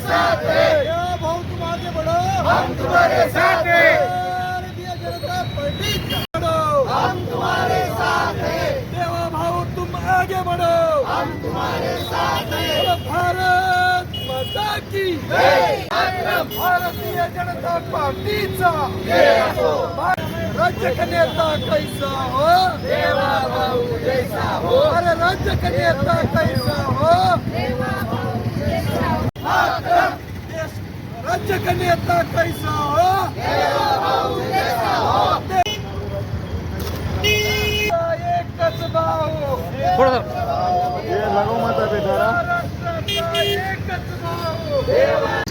साथ। हैं भाऊ तुम आगे बढ़ो। हम तुम्हारे साथ। हैं भारतीय जनता पार्टी बढ़ो। हम तुम्हारे साथ। हैं देवा भाऊ तुम आगे बढ़ो। हम तुम्हारे साथ। हैं भारत माता की भारतीय जनता पार्टीचा। हो। राज्य का नेता कैसा हो? देवा भाऊ जैसा हो। अरे राज्य का नेता कैसा हो? राज्य का नेता कैसा हो? एकच भाऊ. महाराष्ट्राचा एकच भाऊ.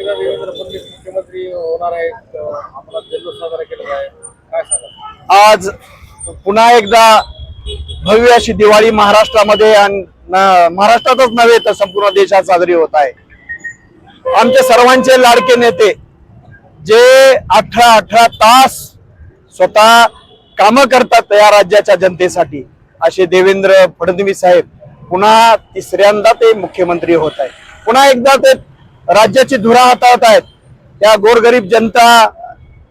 एकदा देवेंद्र फडणवीस मुख्यमंत्री होणार आहेत आम्हाला जल्लोष साजरा केलेला आहे. काय सांगा आज पुन्हा एकदा भव्य अशी दिवाळी महाराष्ट्रामध्ये आणि महाराष्ट्रातच नव्हे तर संपूर्ण देशात साजरी होत आहे. आमचे सर्वांचे लाडके नेते जे अठरा अठरा तास स्वतः कामं करतात या राज्याच्या जनतेसाठी असे देवेंद्र फडणवीस साहेब पुन्हा तिसऱ्यांदा ते मुख्यमंत्री होत आहे पुन्हा एकदा ते राज्याची धुरा हाताळत आहेत. त्या गोरगरीब जनता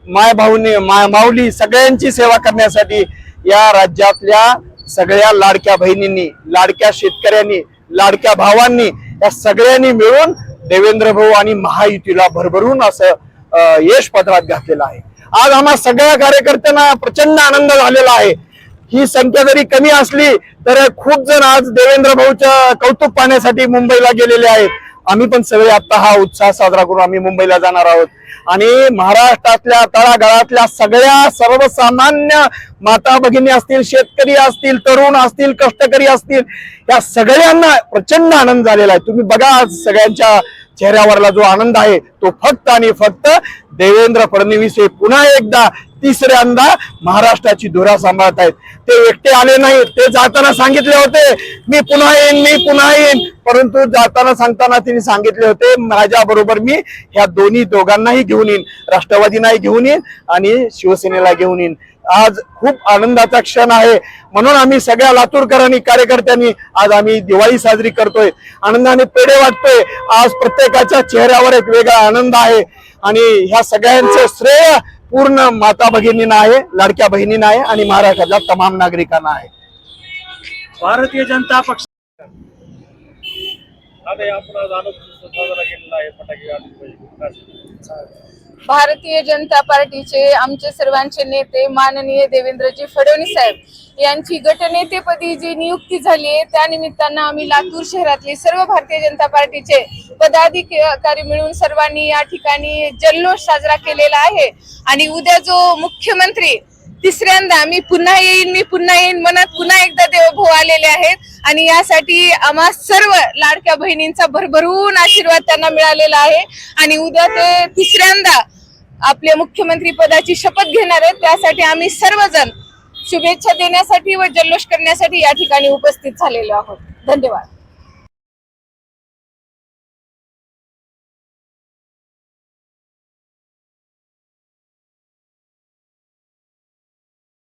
माय भाऊनी माय माऊली सगळ्यांची सेवा करण्यासाठी या राज्यातल्या सगळ्या लाडक्या बहिणींनी लाडक्या शेतकऱ्यांनी लाडक्या भावांनी या सगळ्यांनी मिळून देवेंद्र भाऊ आणि महायुतीला भरभरून असं यश पत्रात घातलेलं आहे. आज आम्हा सगळ्या कार्यकर्त्यांना प्रचंड आनंद झालेला आहे. ही संख्या जरी कमी असली तर खूप जण आज देवेंद्र भाऊचं कौतुक पाहण्यासाठी मुंबईला गेलेले आहेत. आम्ही पण सगळे आता हा उत्साह साजरा करून आम्ही मुंबईला जाणार आहोत. आणि महाराष्ट्रातल्या तळागाळातल्या सगळ्या सर्वसामान्य माता भगिनी असतील शेतकरी असतील तरुण असतील कष्टकरी असतील या सगळ्यांना प्रचंड आनंद झालेला आहे. तुम्ही बघा आज सगळ्यांच्या चेहऱ्यावरला जो आनंद आहे तो फक्त आणि फक्त देवेंद्र फडणवीस हे पुन्हा एकदा तिसऱ्यांदा महाराष्ट्राची धुरा सांभाळत आहेत. ते एकटे आले नाही ते जाताना सांगितले होते मी पुन्हा येईन मी पुन्हा येईन. परंतु जाताना सांगताना तिने सांगितले होते माझ्या बरोबर मी ह्या दोन्ही दोघांनाही घेऊन येईन राष्ट्रवादीनाही घेऊन येईन आणि शिवसेनेला घेऊन येईन. आज खूप आनंदाचा क्षण आहे. म्हणून आम्ही सगळ्या लातूरकरांनी कार्यकर्त्यांनी आज आम्ही दिवाळी साजरी करतोय. आनंदाने पेढे वाटतोय. आज प्रत्येकाच्या चेहऱ्यावर एक वेगळा आनंद आहे. आणि ह्या सगळ्यांचं श्रेय पूर्ण माता भगिनींना आहे लाडक्या बहिणींना आहे आणि महाराष्ट्रातल्या तमाम नागरिकांना आहे. भारतीय जनता पक्ष आता आपण आज आनंद साजरा केलेला आहे फटाके भारतीय जनता पार्टीचे आमचे सर्वांचे नेते माननीय देवेंद्रजी फडणवीस साहेब यांची गटनेतेपदी जी नियुक्ती झाली आहे त्या निमित्तानं आम्ही लातूर शहरातले सर्व भारतीय जनता पार्टीचे पदाधिकारी मिळून सर्वांनी या ठिकाणी जल्लोष साजरा केलेला आहे. आणि उद्या जो मुख्यमंत्री तिसऱ्यांदा मी पुन्हा येईन मी पुन्हा येईन म्हणत पुन्हा एकदा देवभाऊ आलेले आहेत. आणि यासाठी आम्हा सर्व लाडक्या बहिणींचा भरभरून आशीर्वाद त्यांना मिळालेला आहे. आणि उद्या ते तिसऱ्यांदा आपल्या मुख्यमंत्री पदाची शपथ घेणार आहेत. त्यासाठी आम्ही सर्वजण शुभेच्छा देण्यासाठी व जल्लोष करण्यासाठी या ठिकाणी उपस्थित झालेलो आहोत. धन्यवाद.